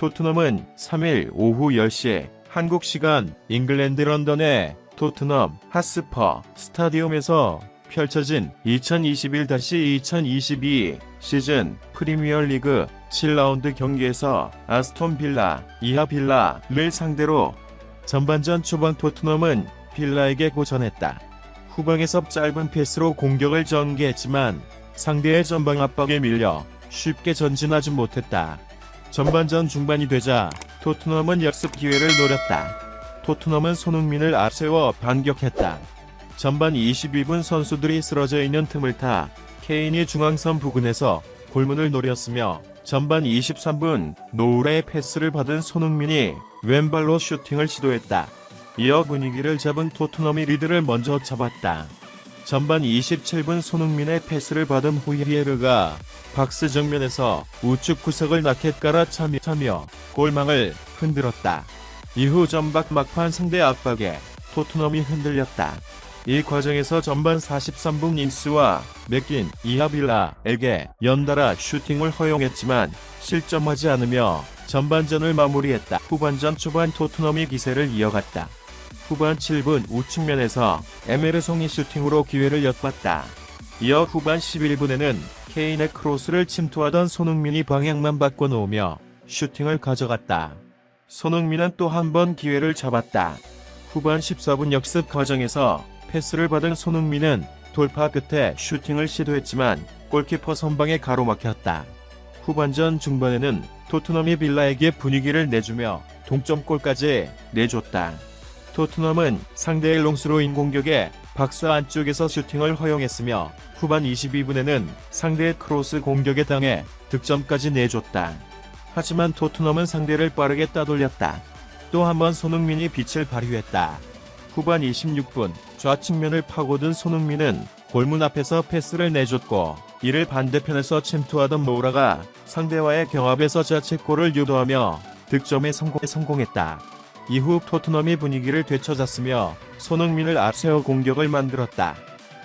토트넘은 3일 오후 10시 한국 시간 잉글랜드 런던의 토트넘 하스퍼 스타디움에서 펼쳐진 2021-2022 시즌 프리미어리그 7라운드 경기에서 아스톤 빌라, 이하 빌라를 상대로 전반전 초반 토트넘은 빌라에게 고전했다. 후방에서 짧은 패스로 공격을 전개했지만 상대의 전방 압박에 밀려 쉽게 전진하지 못했다. 전반전 중반이 되자 토트넘은 역습 기회를 노렸다. 토트넘은 손흥민을 앞세워 반격했다. 전반 22분 선수들이 쓰러져 있는 틈을 타 케인이 중앙선 부근에서 골문을 노렸으며 전반 23분 노울의 패스를 받은 손흥민이 왼발로 슈팅을 시도했다. 이어 분위기를 잡은 토트넘이 리드를 먼저 잡았다. 전반 27분 손흥민의 패스를 받은 후이에르가 박스 정면에서 우측 구석을 라켓 깔아 차며 골망을 흔들었다. 이후 전박 막판 상대 압박에 토트넘이 흔들렸다. 이 과정에서 전반 43분 인스와 맥긴 이하빌라에게 연달아 슈팅을 허용했지만 실점하지 않으며 전반전을 마무리했다. 후반전 초반 토트넘이 기세를 이어갔다. 후반 7분 우측면에서 에메르송이 슈팅으로 기회를 엿봤다. 이어 후반 11분에는 케인의 크로스를 침투하던 손흥민이 방향만 바꿔놓으며 슈팅을 가져갔다. 손흥민은 또 한 번 기회를 잡았다. 후반 14분 역습 과정에서 패스를 받은 손흥민은 돌파 끝에 슈팅을 시도했지만 골키퍼 선방에 가로막혔다. 후반전 중반에는 토트넘이 빌라에게 분위기를 내주며 동점골까지 내줬다. 토트넘은 상대의 롱스로 인 공격에 박스 안쪽에서 슈팅을 허용했으며 후반 22분에는 상대의 크로스 공격에 당해 득점까지 내줬다. 하지만 토트넘은 상대를 빠르게 따돌렸다. 또 한 번 손흥민이 빛을 발휘했다. 후반 26분 좌측면을 파고든 손흥민은 골문 앞에서 패스를 내줬고 이를 반대편에서 침투하던 모우라가 상대와의 경합에서 자책골을 유도하며 득점에 성공, 성공했다. 이후 토트넘이 분위기를 되찾았으며 손흥민을 앞세워 공격을 만들었다.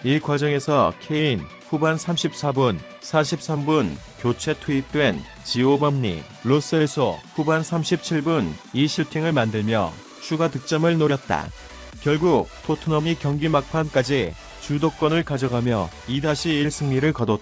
이 과정에서 케인 후반 34분, 43분 교체 투입된 지오범니 로셀소 후반 37분 이 슈팅을 만들며 추가 득점을 노렸다. 결국 토트넘이 경기 막판까지 주도권을 가져가며 2-1 승리를 거뒀.